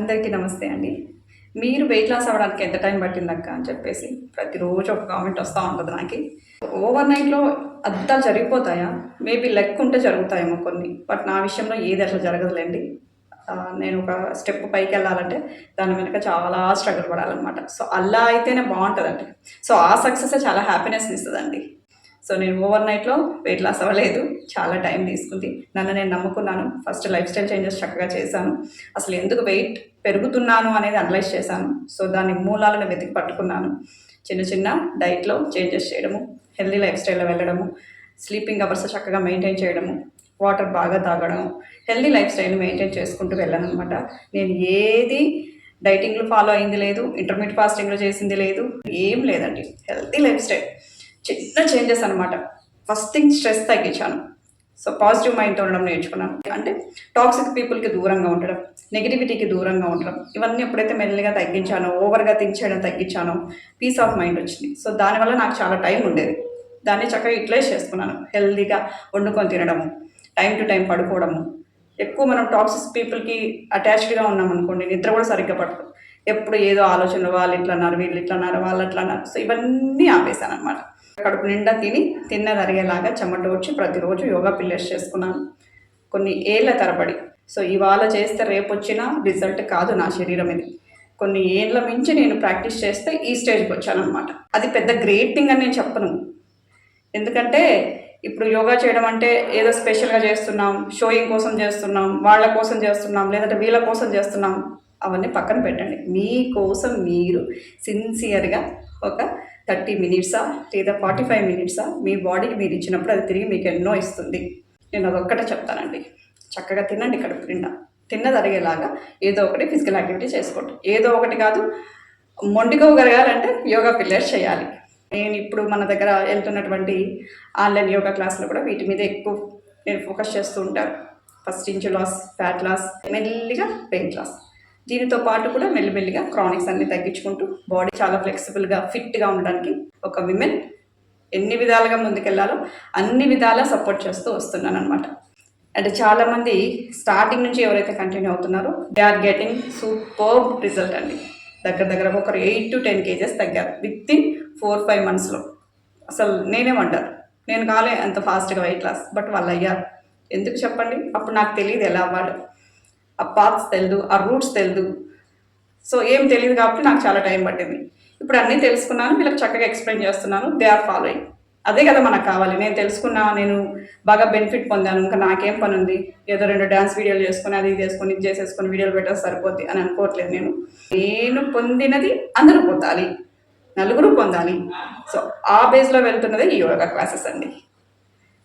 అందరికీ నమస్తే అండి. మీరు వెయిట్ లాస్ అవ్వడానికి ఎంత టైం పట్టిందక్క అని చెప్పేసి ప్రతిరోజు ఒక కామెంట్ వస్తూ ఉంటుంది నాకు. ఓవర్ నైట్లో అంతా జరిగిపోతాయా? మేబీ లెక్క ఉంటే జరుగుతాయేమో కొన్ని. బట్ నా విషయంలో ఏది అసలు జరగదులేండి. నేను ఒక స్టెప్ పైకి వెళ్ళాలంటే దాని వెనుక చాలా స్ట్రగుల్ పడాలన్నమాట. సో అలా అయితేనే బాగుంటుందండి. సో ఆ సక్సెస్ చాలా హ్యాపీనెస్ని ఇస్తుందండి. సో నేను ఓవర్ నైట్లో వెయిట్ లాస్ అవ్వలేదు. చాలా టైం తీసుకుంది. నన్ను నేను నమ్ముకున్నాను. ఫస్ట్ లైఫ్ స్టైల్ చేంజెస్ చక్కగా చేశాను. అసలు ఎందుకు వెయిట్ పెరుగుతున్నాను అనేది అనలైజ్ చేశాను. సో దాని మూలాలను వెతికి పట్టుకున్నాను. చిన్న చిన్న డైట్లో చేంజెస్ చేయడము హెల్దీ లైఫ్ స్టైల్లో వెళ్ళడము స్లీపింగ్ అవర్స్ చక్కగా మెయింటైన్ చేయడము వాటర్ బాగా తాగడం హెల్దీ లైఫ్ స్టైల్ మెయింటైన్ చేసుకుంటూ వెళ్ళాను అనమాట నేను ఏది డైటింగ్లో ఫాలో అయింది లేదు ఇంటర్మీడియట్ ఫాస్టింగ్లో చేసింది లేదు ఏం లేదండి. Healthy life style. చిన్న చేంజెస్ అనమాట ఫస్ట్ థింగ్ స్ట్రెస్ తగ్గించాను. సో పాజిటివ్ మైండ్తో ఉండడం నేర్చుకున్నాను. అంటే టాక్సిక్ పీపుల్కి దూరంగా ఉండడం నెగిటివిటీకి దూరంగా ఉండడం ఇవన్నీ ఎప్పుడైతే మెల్లిగా తగ్గించానో ఓవర్గా థింక్ చేయడం తగ్గించానో పీస్ ఆఫ్ మైండ్ వచ్చింది. సో దానివల్ల నాకు చాలా టైం ఉండేది. దాన్ని చక్కగా యూటిలైజ్ చేసుకున్నాను. హెల్దీగా వండుకొని తినడము టైం టు టైం పడుకోవడము. ఎక్కువ మనం టాక్సిక్ పీపుల్కి అటాచ్డ్గా ఉన్నాం అనుకోండి నిద్ర కూడా సరిగ్గా పడదు ఎప్పుడు ఏదో ఆలోచనలు వాళ్ళు ఇట్లా అన్నారు వీళ్ళు ఇట్లా అన్నారు వాళ్ళు అట్లా అన్నారు సో ఇవన్నీ ఆపేశాను అనమాట కడుపు నిండా తిని తిన్నదరిగేలాగా చెమట వచ్చి ప్రతిరోజు యోగా పిల్లర్స్ చేసుకున్నాను. కొన్ని ఏళ్ళ తరబడి. సో ఇవాళ చేస్తే రేపు వచ్చిన రిజల్ట్ కాదు నా శరీరం ఇది. కొన్ని ఏళ్ళ మించి నేను ప్రాక్టీస్ చేస్తే ఈ స్టేజ్కి వచ్చాను అనమాట అది పెద్ద గ్రేట్ థింగ్ అని నేను చెప్పను. ఎందుకంటే ఇప్పుడు యోగా చేయడం అంటే ఏదో స్పెషల్గా చేస్తున్నాం షోయింగ్ కోసం చేస్తున్నాం వాళ్ళ కోసం చేస్తున్నాం లేదంటే వీళ్ళ కోసం చేస్తున్నాం. అవన్నీ పక్కన పెట్టండి. మీకోసం మీరు సిన్సియర్గా ఒక థర్టీ మినిట్సా? లేదా ఫార్టీ ఫైవ్ మినిట్సా? మీ బాడీకి మీరు ఇచ్చినప్పుడు అది తిరిగి మీకు ఎన్నో ఇస్తుంది. నేను అదొక్కటే చెప్తానండి. చక్కగా తినండి కడుపు నిండా. తిన్నది ఏదో ఒకటి ఫిజికల్ యాక్టివిటీ చేసుకోండి. ఏదో ఒకటి కాదు మొండికోగలగాలంటే యోగా పిల్లర్స్ చేయాలి. నేను ఇప్పుడు మన దగ్గర వెళ్తున్నటువంటి ఆన్లైన్ యోగా క్లాసులు కూడా వీటి మీద ఎక్కువ నేను ఫోకస్ చేస్తూ ఉంటాను. First inch loss fat loss మెల్లిగా వెయిట్ లాస్ దీనితో పాటు కూడా మెల్లిమెల్లిగా క్రానిక్స్ అన్ని తగ్గించుకుంటూ బాడీ చాలా ఫ్లెక్సిబుల్గా ఫిట్గా ఉండడానికి ఒక విమెన్ ఎన్ని విధాలుగా ముందుకెళ్ళాలో అన్ని విధాలా సపోర్ట్ చేస్తూ వస్తున్నాను అనమాట అంటే చాలామంది స్టార్టింగ్ నుంచి ఎవరైతే కంటిన్యూ అవుతున్నారో they are getting super result అండి. దగ్గర దగ్గర ఒకరు ఎయిట్ టు టెన్ కేజెస్ తగ్గారు విత్ ఇన్ ఫోర్ ఫైవ్ మంత్స్లో అసలు నేనేమంటారు నేను కాలే అంత ఫాస్ట్గా వెయిట్ లాస్ బట్ వాళ్ళు అయ్యారు. ఎందుకు చెప్పండి? అప్పుడు నాకు తెలియదు ఎలా అవ్వాలి. ఆ పాత్స్ తెలియదు ఆ రూట్స్ తెలియదు సో ఏం తెలియదు కాబట్టి నాకు చాలా టైం పట్టింది. ఇప్పుడు అన్నీ తెలుసుకున్నాను వీళ్ళకి చక్కగా ఎక్స్ప్లెయిన్ చేస్తున్నాను. దే ఆర్ ఫాలోయింగ్ అదే కదా మనకు కావాలి. నేను తెలుసుకున్నా నేను బాగా బెనిఫిట్ పొందాను. ఇంకా నాకేం పని ఉంది ఏదో రెండు డ్యాన్స్ వీడియోలు చేసుకొని అది ఇది చేసుకొని ఇది చేసేసుకొని వీడియోలు పెట్టాలి సరిపోద్ది అని అనుకోవట్లేదు నేను. నేను పొందినది అందరూ పొందాలి. నలుగురు పొందాలి. సో ఆ బేస్లో వెళ్తున్నది ఈ యోగా క్లాసెస్ అండి.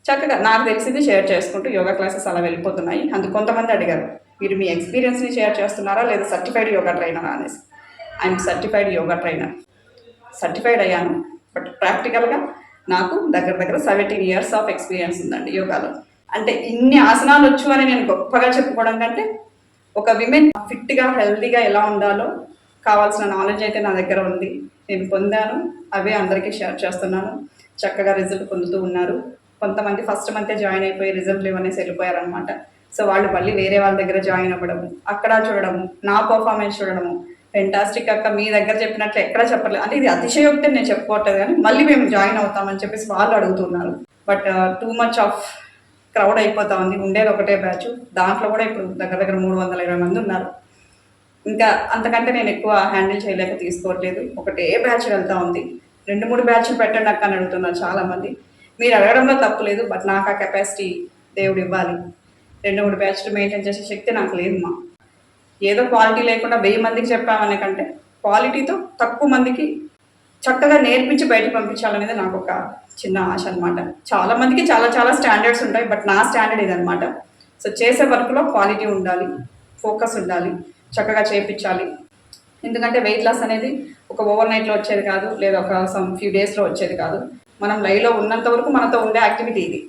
చక్కగా నాకు తెలిసింది షేర్ చేసుకుంటూ యోగా క్లాసెస్ అలా వెళ్ళిపోతున్నాయి. అందుకు కొంతమంది అడిగారు. మీరు మీ ఎక్స్పీరియన్స్ని షేర్ చేస్తున్నారా లేదా సర్టిఫైడ్ యోగా ట్రైనరా అనేసి? I'm certified yoga trainer certified అయ్యాను. బట్ ప్రాక్టికల్గా నాకు దగ్గర దగ్గర సెవెంటీన్ ఇయర్స్ ఆఫ్ ఎక్స్పీరియన్స్ ఉందండి యోగాలో. అంటే ఇన్ని ఆసనాలు వచ్చు అని నేను గొప్పగా చెప్పుకోవడం కంటే ఒక విమెన్ ఫిట్గా హెల్తీగా ఎలా ఉండాలో కావాల్సిన నాలెడ్జ్ అయితే నా దగ్గర ఉంది. నేను పొందాను. అవే అందరికీ షేర్ చేస్తున్నాను. చక్కగా రిజల్ట్ పొందుతూ ఉన్నారు. కొంతమంది ఫస్ట్ మంతే జాయిన్ అయిపోయి రిజల్ట్ ఇవన్నీ వెళ్ళిపోయారనమాట సో వాళ్ళు మళ్ళీ వేరే వాళ్ళ దగ్గర జాయిన్ అవ్వడము అక్కడ చూడడము నా పర్ఫార్మెన్స్ చూడడము. ఫెంటాస్టిక్ అక్క మీ దగ్గర చెప్పినట్లు ఎక్కడ చెప్పలేదు. అంటే ఇది అతిశయోక్తి నేను చెప్పుకోవట్లేదు కానీ మళ్ళీ మేము జాయిన్ అవుతామని చెప్పేసి వాళ్ళు అడుగుతున్నారు. But too much of crowd అయిపోతా ఉంది. ఉండేది ఒకటే బ్యాచ్ దాంట్లో కూడా ఇప్పుడు దగ్గర దగ్గర మూడు వందల ఇరవై మంది ఉన్నారు. ఇంకా అంతకంటే నేను ఎక్కువ హ్యాండిల్ చేయలేక తీసుకోవట్లేదు. ఒకటే బ్యాచ్ వెళ్తా ఉంది. రెండు మూడు బ్యాచ్లు పెట్టండి అక్క అని అడుగుతున్నారు చాలామంది. మీరు అడగడంలో తప్పు లేదు బట్ నాకు ఆ కెపాసిటీ దేవుడు ఇవ్వాలి. రెండు మూడు బ్యాచ్లు మెయింటైన్ చేసే శక్తి నాకు లేదు మా. ఏదో క్వాలిటీ లేకుండా వెయ్యి మందికి చెప్పామనే కంటే క్వాలిటీతో తక్కువ మందికి చక్కగా నేర్పించి బయటకు పంపించాలనేది నాకు ఒక చిన్న ఆశ అనమాట చాలా మందికి చాలా చాలా స్టాండర్డ్స్ ఉంటాయి బట్ నా స్టాండర్డ్ ఇదనమాట సో చేసే వర్క్లో క్వాలిటీ ఉండాలి ఫోకస్ ఉండాలి చక్కగా చేపించాలి. ఎందుకంటే వెయిట్ లాస్ అనేది ఒక ఓవర్ నైట్లో వచ్చేది కాదు లేదా ఒక సమ్ ఫ్యూ డేస్లో వచ్చేది కాదు. మనం లైవ్లో ఉన్నంత వరకు మనతో ఉండే యాక్టివిటీ ఇది.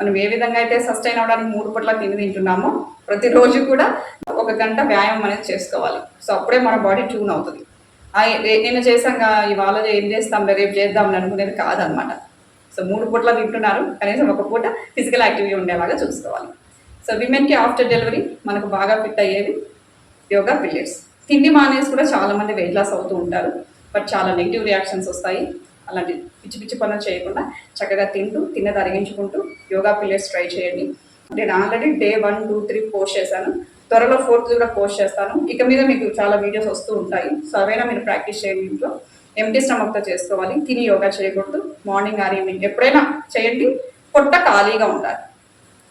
మనం ఏ విధంగా అయితే సస్టైన్ అవ్వడానికి మూడు పూట్ల తిని తింటున్నామో ప్రతిరోజు కూడా ఒక గంట వ్యాయామం అనేది చేసుకోవాలి. సో అప్పుడే మన బాడీ ట్యూన్ అవుతుంది. నేను చేశాక ఇవాళ ఏం చేస్తాం రేపు చేద్దాం అనుకునేది కాదనమాట. సో మూడు పూట్ల తింటున్నారు. కనీసం ఒక పూట ఫిజికల్ యాక్టివిటీ ఉండేలాగా చూసుకోవాలి. సో విమెన్కి ఆఫ్టర్ డెలివరీ మనకు బాగా ఫిట్ అయ్యేది యోగా పిల్లర్స్ తిండి మానేసి కూడా చాలా మంది వెయిట్ లాస్ అవుతూ ఉంటారు. బట్ చాలా నెగిటివ్ రియాక్షన్స్ వస్తాయి. అలాంటి పిచ్చి పిచ్చి పనులు చేయకుండా చక్కగా తింటూ తిన్నది అరిగించుకుంటూ యోగా పిల్లర్స్ ట్రై చేయండి. నేను already day one two three post చేశాను. త్వరలో ఫోర్త్ కూడా పోస్ట్ చేస్తాను. ఇక మీద మీకు చాలా వీడియోస్ వస్తూ ఉంటాయి. సో అవైనా మీరు ప్రాక్టీస్ చేయండి ఇంట్లో. ఎంటీ స్టమక్తో చేసుకోవాలి. తిని యోగా చేయకూడదు. Morning or evening. ఎప్పుడైనా చేయండి. పొట్ట ఖాళీగా ఉండాలి.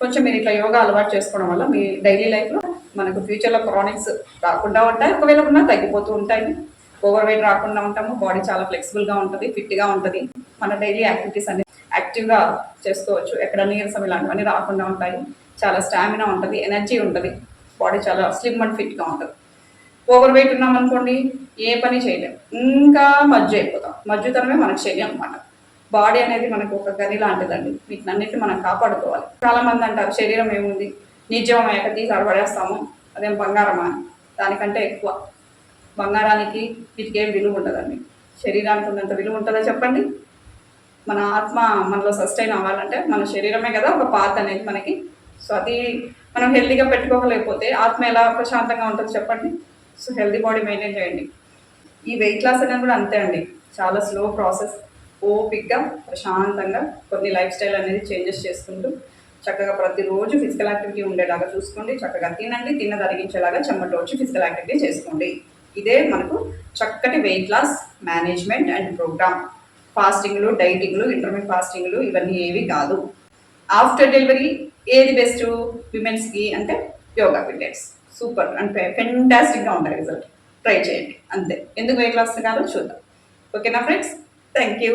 కొంచెం మీరు ఇట్లా యోగా అలవాటు చేసుకోవడం వల్ల మీ డైలీ లైఫ్లో మనకు ఫ్యూచర్లో క్రానిక్స్ రాకుండా ఉంటాయి. ఒకవేళ ఉన్నా తగ్గిపోతూ ఉంటాయి. ఓవర్ వెయిట్ రాకుండా ఉంటాము. బాడీ చాలా ఫ్లెక్సిబుల్గా ఉంటుంది. ఫిట్గా ఉంటుంది. మన డైలీ యాక్టివిటీస్ అన్ని యాక్టివ్గా చేసుకోవచ్చు. ఎక్కడ నీరసం ఇలాంటివన్నీ రాకుండా ఉంటాయి. చాలా స్టామినా ఉంటుంది ఎనర్జీ ఉంటుంది. బాడీ చాలా స్లిమ్ అండ్ ఫిట్గా ఉంటుంది. ఓవర్ వెయిట్ ఉన్నాం అనుకోండి ఏ పని చేయలేం. ఇంకా మజ్జు అయిపోతాం. మజ్జుతనమే మనకు శరీరం అనమాట బాడీ అనేది మనకు ఒక గది లాంటిదండి. వీటినన్నిటిని మనం కాపాడుకోవాలి. చాలా మంది అంటారు శరీరం ఏముంది? నిజం అయ్యాక తీసి పడేస్తాము అదేం బంగారమా? దానికంటే ఎక్కువ. బంగారానికి వీటికి ఏం విలువ ఉండదండి. శరీరానికి ఉన్నంత విలువ ఉంటుందా చెప్పండి? మన ఆత్మ మనలో సస్టైన్ అవ్వాలంటే మన శరీరమే కదా ఒక పార్ట్ అనేది మనకి. సో అది మనం హెల్తీగా పెట్టుకోలేకపోతే ఆత్మ ఎలా ప్రశాంతంగా ఉంటుందో చెప్పండి. సో హెల్తీ బాడీ మెయింటైన్ చేయండి. ఈ వెయిట్ లాస్ అనేది కూడా అంతే అండి. చాలా స్లో ప్రాసెస్ ఓపిక్గా ప్రశాంతంగా కొన్ని లైఫ్ స్టైల్ అనేది చేంజెస్ చేసుకుంటూ చక్కగా ప్రతిరోజు ఫిజికల్ యాక్టివిటీ ఉండేలాగా చూసుకోండి. చక్కగా తినండి. తిన్న తరిగించేలాగా చెమట వచ్చి ఫిజికల్ యాక్టివిటీ చేసుకోండి. ఇదే మనకు చక్కటి weight loss management and program ఫాస్టింగ్లు డైటింగ్లు ఇంటర్మీడియట్ ఫాస్టింగ్లు ఇవన్నీ ఏవి కాదు. ఆఫ్టర్ డెలివరీ ఏది బెస్ట్? విమెన్స్కి అంటే యోగా పిల్లర్స్ సూపర్. అంటే ఫెంటాస్టిక్గా ఉంటాయి రిజల్ట్. ట్రై చేయండి. అంతే. ఎందుకు వెయిట్ లాస్ కాదో చూద్దాం. ఓకేనా ఫ్రెండ్స్? Thank you